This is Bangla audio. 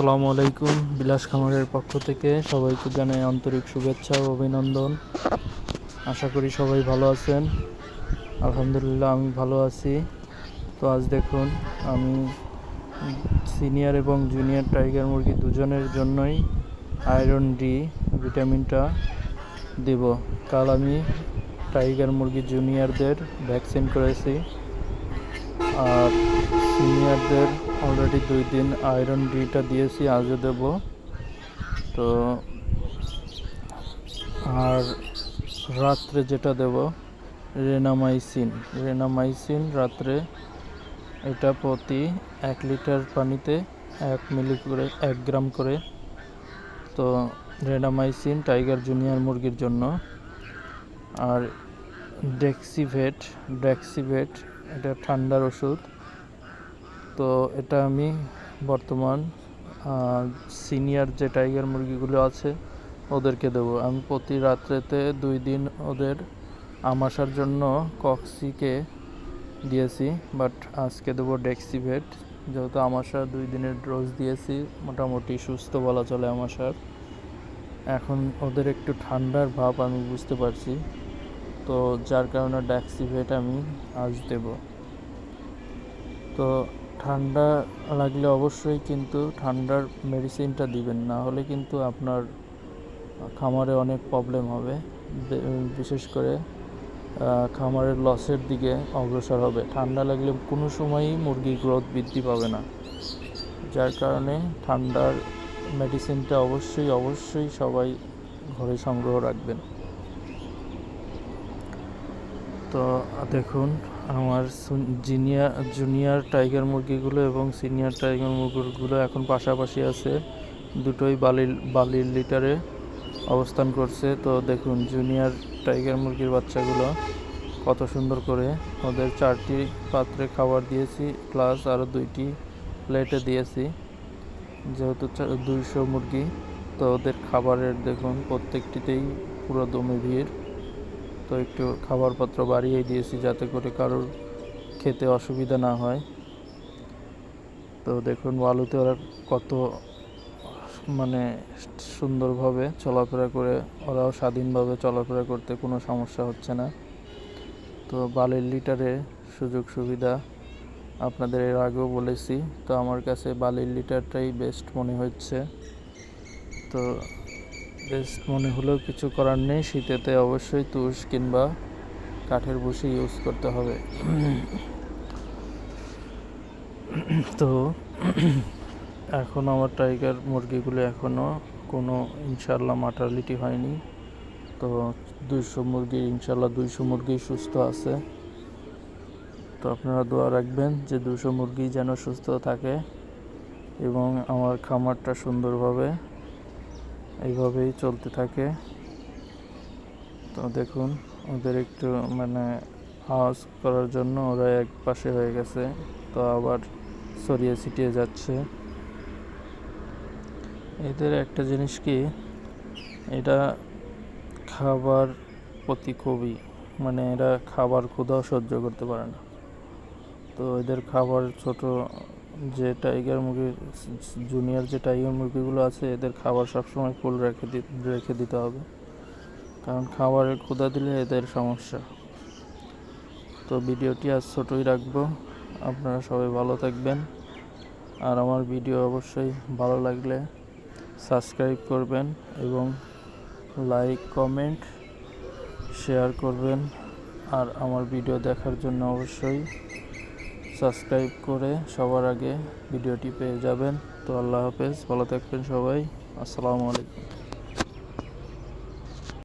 আসসালামু আলাইকুম। বিলাস খামারের পক্ষ থেকে সবাইকে জানাই আন্তরিক শুভেচ্ছা ও অভিনন্দন। আশা করি সবাই ভালো আছেন। আলহামদুলিল্লাহ, আমি ভালো আছি। তো আজ দেখুন, আমি সিনিয়র এবং জুনিয়র টাইগার মুরগি দুজনের জন্যই আয়রন ডি ভিটামিনটা দেব। কাল আমি টাইগার মুরগি জুনিয়রদের ভ্যাকসিন করেছি। আর সিনিয়রদের অলরেডি দুই দিন আয়রন ডিটা দিয়েছি, আজও দেব। তো আর রাত্রে যেটা দেব, রেনামাইসিন। রেনামাইসিন রাত্রে এটা প্রতি এক লিটার পানিতে এক মিলি করে, এক গ্রাম করে। তো রেনামাইসিন টাইগার জুনিয়র মুরগির জন্য। আর ডেক্সিভেট ডেক্সিভেট এটা ঠান্ডার ওষুধ। তো এটা আমি বর্তমান সিনিয়র যে টাইগার মুরগিগুলো আছে, ওদেরকে দেবো। আমি প্রতি রাত্রেতে দুই দিন ওদের আমাশার জন্য কক্সিকে দিয়েছি বাট আজকে দেবো ডেক্সিভেট। যেহেতু আমাশা দুই দিনের ডোজ দিয়েছি, মোটামুটি সুস্থ বলা চলে আমাশার এখন ওদের একটু ঠান্ডার ভাব আমি বুঝতে পারছি। তো যার কারণে ড্যাক্সিভেট আমি আজ দেব। তো ঠান্ডা লাগলে অবশ্যই কিন্তু ঠান্ডার মেডিসিনটা দিবেন, না হলে কিন্তু আপনার খামারে অনেক প্রবলেম হবে। বিশেষ করে খামারের লসের দিকে অগ্রসর হবে। ঠান্ডা লাগলে কোনো সময়ই মুরগির গ্রোথ বৃদ্ধি পাবে না। যার কারণে ঠান্ডার মেডিসিনটা অবশ্যই অবশ্যই সবাই ঘরে সংগ্রহ রাখবেন। তো দেখুন, আমার জিনিয়ার জুনিয়র টাইগার মুরগিগুলো এবং সিনিয়র টাইগার মুরগিগুলো এখন পাশাপাশি আছে। দুটোই বালির বালির লিটারে অবস্থান করছে। তো দেখুন, জুনিয়র টাইগার মুরগির বাচ্চাগুলো কত সুন্দর করে ওদের চারটি পাত্রে খাবার দিয়েছি, প্লাস আরও দুইটি প্লেটে দিয়েছি। যেহেতু দুইশো মুরগি, তো ওদের খাবারের দেখুন, প্রত্যেকটিতেই পুরো দমে ভিড়। তো একটু খাবারপত্র বাড়িয়ে দিয়েছি যাতে করে কারোর খেতে অসুবিধা না হয়। তো দেখুন, বালুতে ওরা কত মানে সুন্দরভাবে চলাফেরা করে, ওরাও স্বাধীনভাবে চলাফেরা করতে কোনো সমস্যা হচ্ছে না। তো বালির লিটারে সুযোগ সুবিধা আপনাদের এর আগেও বলেছি। তো আমার কাছে বালির লিটারটাই বেস্ট মনে হচ্ছে। তো বেস্ট মনে হলেও কিছু করার নেই। শীতেতে অবশ্যই তুষ কিংবা কাঠের বসি ইউজ করতে হবে। তো এখন আমার টাইগার মুরগিগুলো এখনও কোনো ইনশাল্লাহ মার্টালিটি হয়নি। তো দুইশো মুরগি ইনশাল্লাহ দুইশো মুরগি সুস্থ আছে। তো আপনারা দোয়া রাখবেন যে দুশো মুরগি যেন সুস্থ থাকে এবং আমার খামারটা সুন্দরভাবে এইভাবেই চলতে থাকে। তো দেখুন, ওদের একটু মানে আওয়াজ করার জন্য ওরা এক পাশে হয়ে গেছে, তো আবার ছড়িয়ে ছিটিয়ে যাচ্ছে। এদের একটা জিনিস কি এটা খাবার প্রতি খুবই মানে এরা খাবার ক্ষুধাও সহ্য করতে পারে না। তো এদের খাবার ছোট যে টাইগার মুরগির জুনিয়র যে টাইগার মুরগিগুলো আছে, এদের খাবার সবসময় ফুল রেখে রেখে দিতে হবে। কারণ খাবারের ক্ষুদা দিলে এদের সমস্যা। তো ভিডিওটি আজ ছোটোই রাখব। আপনারা সবাই ভালো থাকবেন। আর আমার ভিডিও অবশ্যই ভালো লাগলে সাবস্ক্রাইব করবেন এবং লাইক কমেন্ট শেয়ার করবেন। আর আমার ভিডিও দেখার জন্য অবশ্যই সাবস্ক্রাইব করে সবার আগে ভিডিওটি পেয়ে যাবেন। তো আল্লাহ হাফেজ, ভালো থাকবেন সবাই। আসসালামু আলাইকুম।